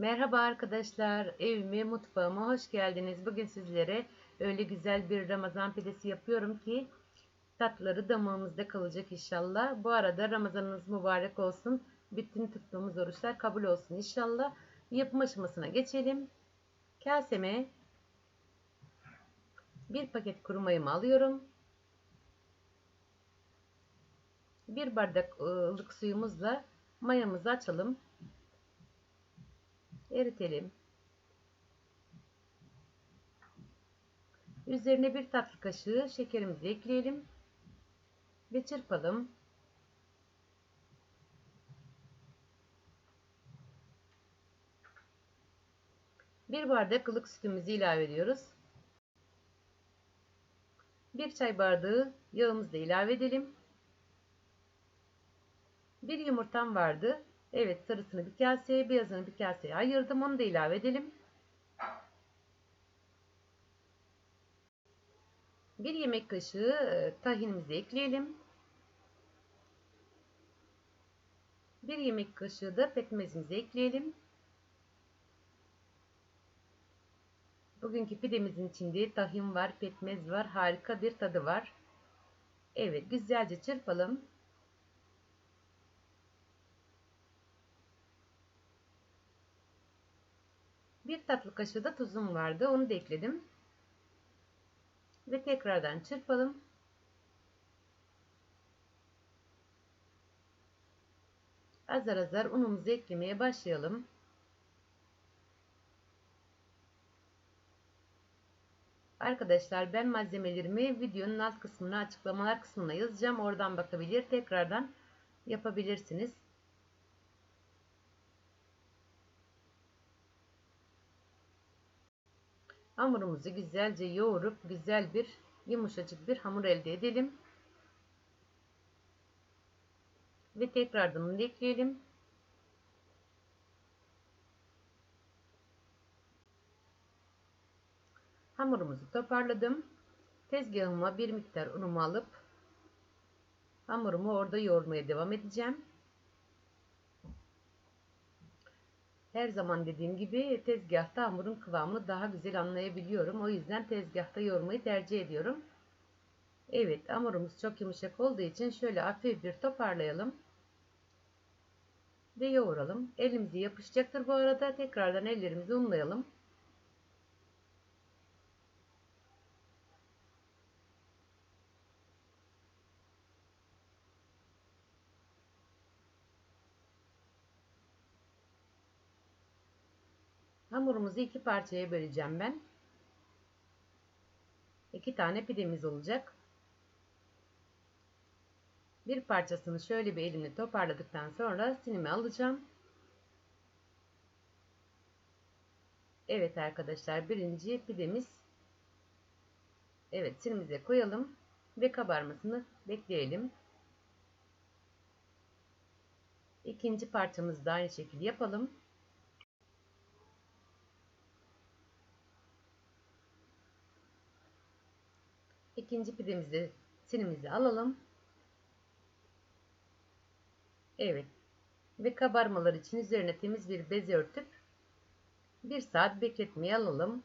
Merhaba arkadaşlar, evime, mutfağıma hoş geldiniz. Bugün sizlere öyle güzel bir Ramazan pidesi yapıyorum ki tatları damağımızda kalacak inşallah. Bu arada Ramazanınız mübarek olsun. Bütün tuttuğumuz oruçlar kabul olsun inşallah. Yapım aşamasına geçelim. Kaseme bir paket kuru mayamı alıyorum. Bir bardak ılık suyumuzla mayamızı açalım eritelim. Üzerine bir tatlı kaşığı şekerimizi ekleyelim ve çırpalım. Bir bardak ılık sütümüzü ilave ediyoruz. Bir çay bardağı yağımızı da ilave edelim. Bir yumurtam vardı. Evet sarısını bir kaseye beyazını bir kaseye ayırdım. Onu da ilave edelim. Bir yemek kaşığı e, tahinimizi ekleyelim. Bir yemek kaşığı da pekmezimizi ekleyelim. Bugünkü pidemizin içinde tahin var, pekmez var. Harika bir tadı var. Evet güzelce çırpalım. Bir tatlı kaşığı da tuzum vardı. Onu da ekledim. Ve tekrardan çırpalım. Azar azar unumuzu eklemeye başlayalım. Arkadaşlar ben malzemelerimi videonun alt kısmına açıklamalar kısmına yazacağım. Oradan bakabilir tekrardan yapabilirsiniz. Hamurumuzu güzelce yoğurup güzel bir yumuşacık bir hamur elde edelim. Ve tekrardan bunu ekleyelim. Hamurumuzu toparladım. Tezgahıma bir miktar unumu alıp hamurumu orada yoğurmaya devam edeceğim. Her zaman dediğim gibi tezgahta hamurun kıvamını daha güzel anlayabiliyorum. O yüzden tezgahta yoğurmayı tercih ediyorum. Evet hamurumuz çok yumuşak olduğu için şöyle hafif bir toparlayalım. Ve yoğuralım. Elimizi yapışacaktır bu arada. Tekrardan ellerimizi unlayalım. Hamurumuzu iki parçaya böleceğim ben. İki tane pidemiz olacak. Bir parçasını şöyle bir elimle toparladıktan sonra sinime alacağım. Evet arkadaşlar birinci pidemiz. Evet sinimize koyalım ve kabarmasını bekleyelim. İkinci parçamızı da aynı şekilde yapalım. İkinci pidemizi sinimizi alalım. Evet. Ve kabarmalar için üzerine temiz bir bez örtüp bir saat bekletmeye alalım.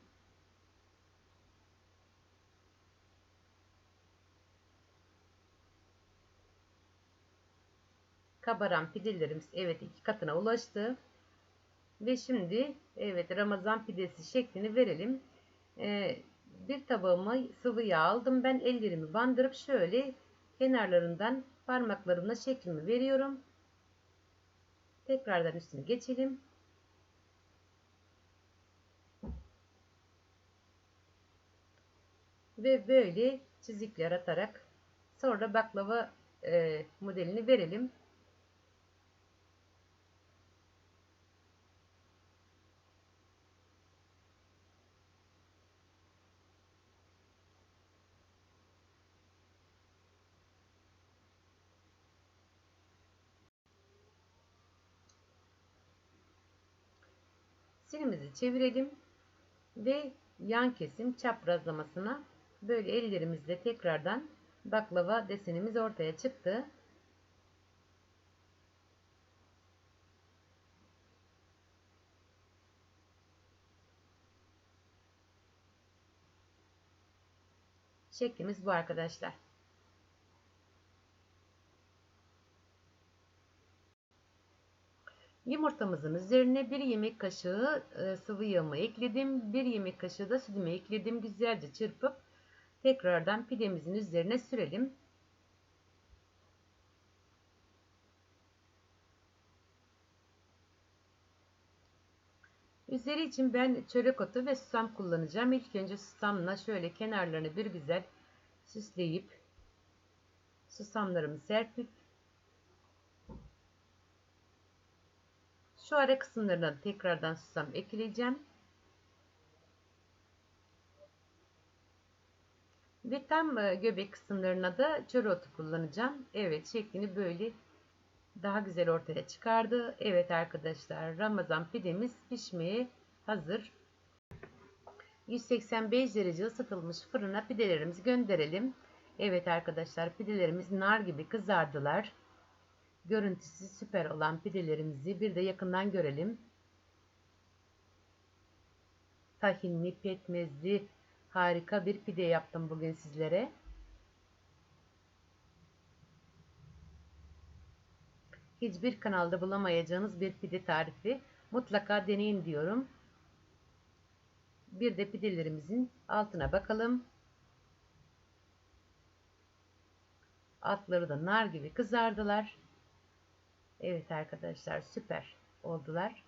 Kabaran pidelerimiz evet iki katına ulaştı. Ve şimdi evet Ramazan pidesi şeklini verelim. Ee, bir tabağıma sıvı yağ aldım. Ben ellerimi bandırıp şöyle kenarlarından parmaklarımla şeklimi veriyorum. Tekrardan üstüne geçelim. Ve böyle çizikler atarak sonra baklava e, modelini verelim. Şişirimizi çevirelim ve yan kesim çaprazlamasına böyle ellerimizle tekrardan baklava desenimiz ortaya çıktı. Şeklimiz bu arkadaşlar. Yumurtamızın üzerine bir yemek kaşığı e, sıvı yağımı ekledim. Bir yemek kaşığı da sütümü ekledim. Güzelce çırpıp tekrardan pidemizin üzerine sürelim. Üzeri için ben çörek otu ve susam kullanacağım. İlk önce susamla şöyle kenarlarını bir güzel süsleyip susamlarımı serpip şu ara kısımlarına tekrardan susam ekleyeceğim. Ve tam e, göbek kısımlarına da çörek otu kullanacağım. Evet şeklini böyle daha güzel ortaya çıkardı. Evet arkadaşlar Ramazan pidemiz pişmeye hazır. 185 derece ısıtılmış fırına pidelerimizi gönderelim. Evet arkadaşlar pidelerimiz nar gibi kızardılar. Görüntüsü süper olan pidelerimizi bir de yakından görelim. Tahinli, pekmezli harika bir pide yaptım bugün sizlere. hiçbir kanalda bulamayacağınız bir pide tarifi. Mutlaka deneyin diyorum. Bir de pidelerimizin altına bakalım. Altları da nar gibi kızardılar. Evet arkadaşlar süper oldular.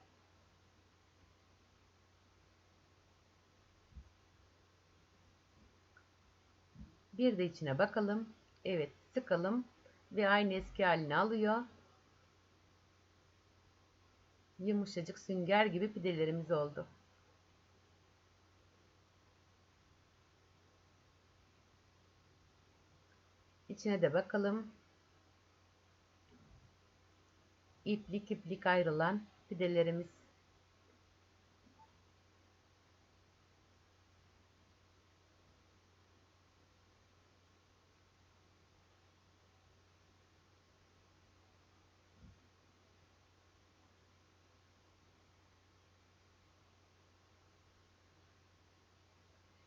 Bir de içine bakalım. Evet sıkalım ve aynı eski halini alıyor yumuşacık sünger gibi pidelerimiz oldu. İçine de bakalım. İplik iplik ayrılan pidelerimiz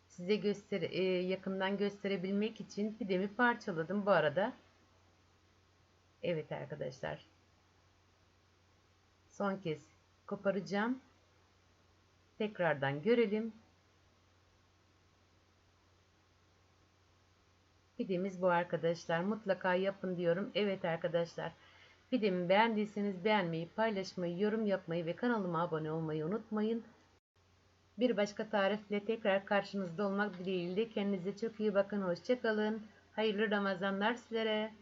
size göster e, yakından gösterebilmek için pidemi parçaladım bu arada. Evet arkadaşlar. Son kez koparacağım. Tekrardan görelim. Pidemiz bu arkadaşlar. Mutlaka yapın diyorum. Evet arkadaşlar. Pidemi beğendiyseniz beğenmeyi, paylaşmayı, yorum yapmayı ve kanalıma abone olmayı unutmayın. Bir başka tarifle tekrar karşınızda olmak dileğiyle kendinize çok iyi bakın. Hoşçakalın. Hayırlı Ramazanlar sizlere.